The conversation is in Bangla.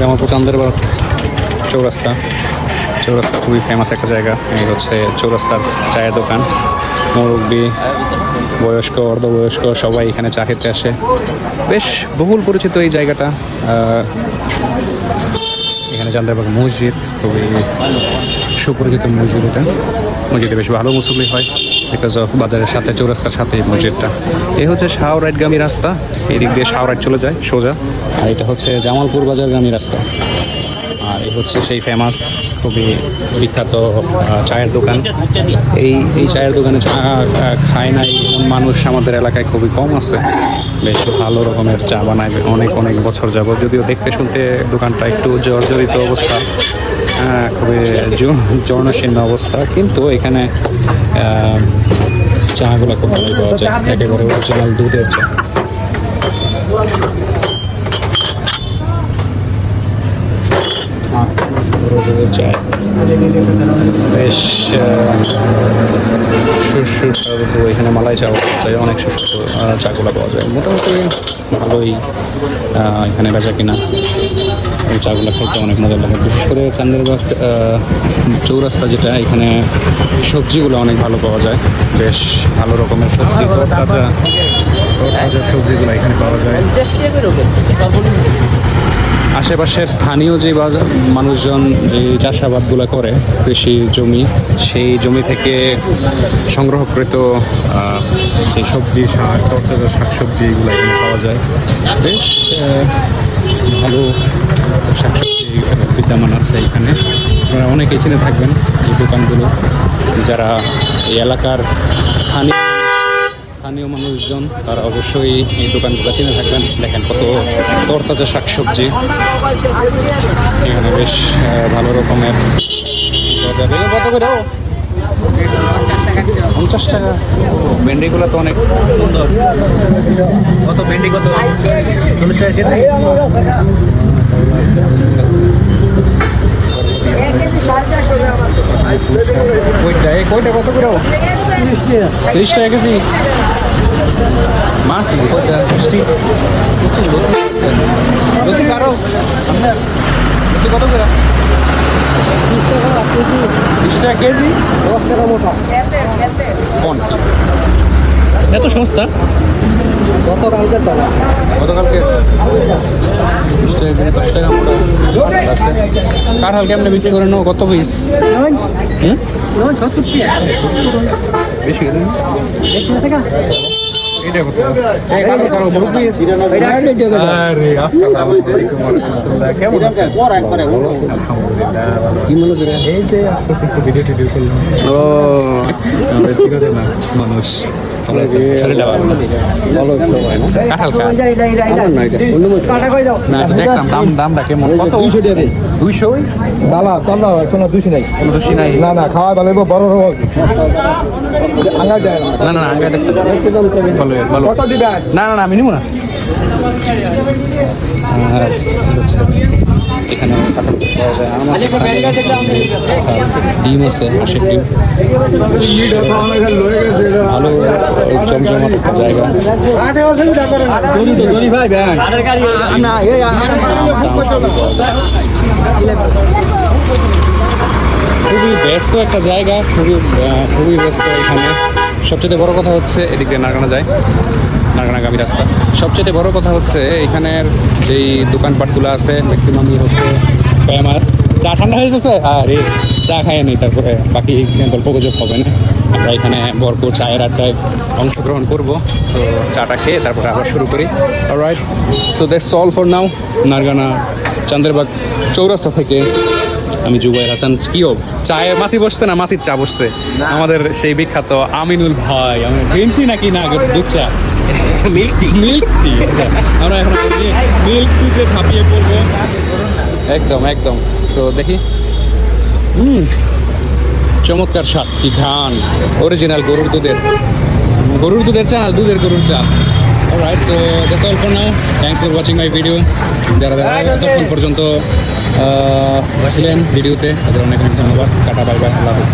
জামালপুর চান্দেরবাগ চৌরাস্তা। চৌরাস্তা খুবই ফেমাস একটা জায়গা। এই হচ্ছে চৌরাস্তার চায়ের দোকান। মুরব্বী, বয়স্ক, অর্ধবয়স্ক সবাই এখানে চা খেতে আসে। বেশ বহুল পরিচিত এই জায়গাটা। এখানে চান্দেরবাগ মসজিদ, খুবই সুপরিচিত মসজিদ এটা। মসজিদে বেশ ভালো মুসল্লি হয়। বিকজ অফ বাজারের সাথে, চৌরাস্তার সাথে এই মসজিদটা। এই হচ্ছে শাহরাইটগামী রাস্তা। এই দিক দিয়ে শাহরাইট চলে যায়, সোজা। আর এটা হচ্ছে জামালপুর বাজারগামী রাস্তা। আর এই হচ্ছে সেই ফেমাস খুবই বিখ্যাত চায়ের দোকান। এই এই চায়ের দোকানে চা খায় না এমন মানুষ আমাদের এলাকায় খুবই কম আছে। বেশ ভালো রকমের চা বানায় অনেক অনেক বছর যাবত যদিও দেখতে শুনতে দোকানটা একটু জর্জরিত অবস্থা খুবই জর্ণশীর্ণ অবস্থা। কিন্তু এখানে চাগুলো খুব ভালোই পাওয়া যায়। একেবারে অরিজিনাল দুধের চা। চায় বেশ সুস্বাদু এখানে মালাই চা যায় অনেক সুস্বাদু চাগুলো পাওয়া যায়। মোটামুটি ভালোই এখানে বেচা কিনা। এই চাগুলো খেতে অনেক মজা লাগে। বিশেষ করে চান্দেরবাগ চৌরাস্তা যেটা এখানে সবজিগুলো অনেক ভালো পাওয়া যায়। বেশ ভালো রকমের সবজি তাজা তাজা সবজিগুলো এখানে পাওয়া যায়। আশেপাশের স্থানীয় যে বাজার মানুষজন যে চাষাবাদগুলো করে কৃষি জমি সেই জমি থেকে সংগ্রহকৃত যে সবজি শাক তরতাজা শাকসবজি এগুলো এখানে পাওয়া যায়। বেশ ভালো শাকসবজি বিদ্যমান আছে এখানে। আপনারা অনেকেই চিনে থাকবেন এই দোকানগুলো। যারা এই এলাকার স্থানীয় স্থানীয় মানুষজন, তারা অবশ্যই এই দোকানগুলো চিনে থাকবেন। দেখেন কত তরতাজা শাকসবজি। এখানে বেশ ভালো রকমের কত করে পঞ্চাশ টাকা। ভেন্ডিগুলো তো অনেক সুন্দর। কত ভেন্ডি, কত? চল্লিশ টাকা কেজি কইটা? এই কইটা কত করে? তিরিশ টাকা কেজি। মাছ কইটা? মিষ্টি? লতি কারও? আপনার? কত করে? বিশ টাকা কেজি। দশ টাকা মোটা। কোন? এত সস্তা? গতকালকে টাকা গতকালকে? বিশ টাকা কেজি দশ টাকা মোটা কাঁঠাল আছে। কাঁঠাল কেমনে বিক্রি করে নাও কত পিস হুম? বেশি গেলে এটা কত? এই কালো কালো মুরগি আরে আসসালামু আলাইকুম ওয়া রাহমাতুল্লাহ কেমন আছেন কি মনে করে এই যে আস্তে আস্তে ভিডিও টিডিও করলাম। ও। ঠিক আছে না মানুষ। কাঁঠাল না দাম দামটা কেমন কত দুইশো টাকা দুইশো বালা চন্দা কোনো দুশো নাই কোনো নাই না না খাওয়া ভালো বড় হব আঙ্গা যায় না না দেখতে ভালো কত আমি নিব এখানে ডিম আছে হাঁসের ডিম ভালো খুবই ব্যস্ত একটা জায়গা, খুবই খুবই ব্যস্ত এখানে। সবচেয়ে বড় কথা হচ্ছে এদিক দিয়ে নাগানা যায় নাগানাগামী রাস্তা। সবচেয়ে বড় কথা হচ্ছে এখানের যেই দোকানপাটগুলো আছে ম্যাক্সিমামই হচ্ছে ফেমাস চা ঠান্ডা হয়ে গেছে? আরে চা খাইয়ে নেই তারপরে বাকি গল্প গুজব হবে না। আমরা এখানে ভরপুর চায়ের আড্ডায় অংশগ্রহণ করব। তো চাটা খেয়ে তারপরে আবার শুরু করি। Right so that's all for now Nargana Chanderbagh Chourasta থেকে আমি জুবাইর হাসান। কি হোক চায়ে মাসি বসছে না মাসির চা বসছে? আমাদের সেই বিখ্যাত আমিনুল ভাই আমি গ্রিন টি নাকি না দুধ চা? মিল্ক টি মিল্ক টি আচ্ছা। আমরা এখন মিল্ক টিতে ছাপিয়ে পড়ব। একদম একদম। সো দেখি। হুম চমৎকার স্বাদ কি ঘান অরিজিনাল গরুর দুধের। গরুর দুধের চা দুধের গরুর চা। Alright so that's all for now thanks for watching my video যারা যারা এতক্ষণ পর্যন্ত ছিলেন ভিডিওতে তাদের অনেক অনেক ধন্যবাদ। কাটা বাই বাই আল্লাহ হাফিজ।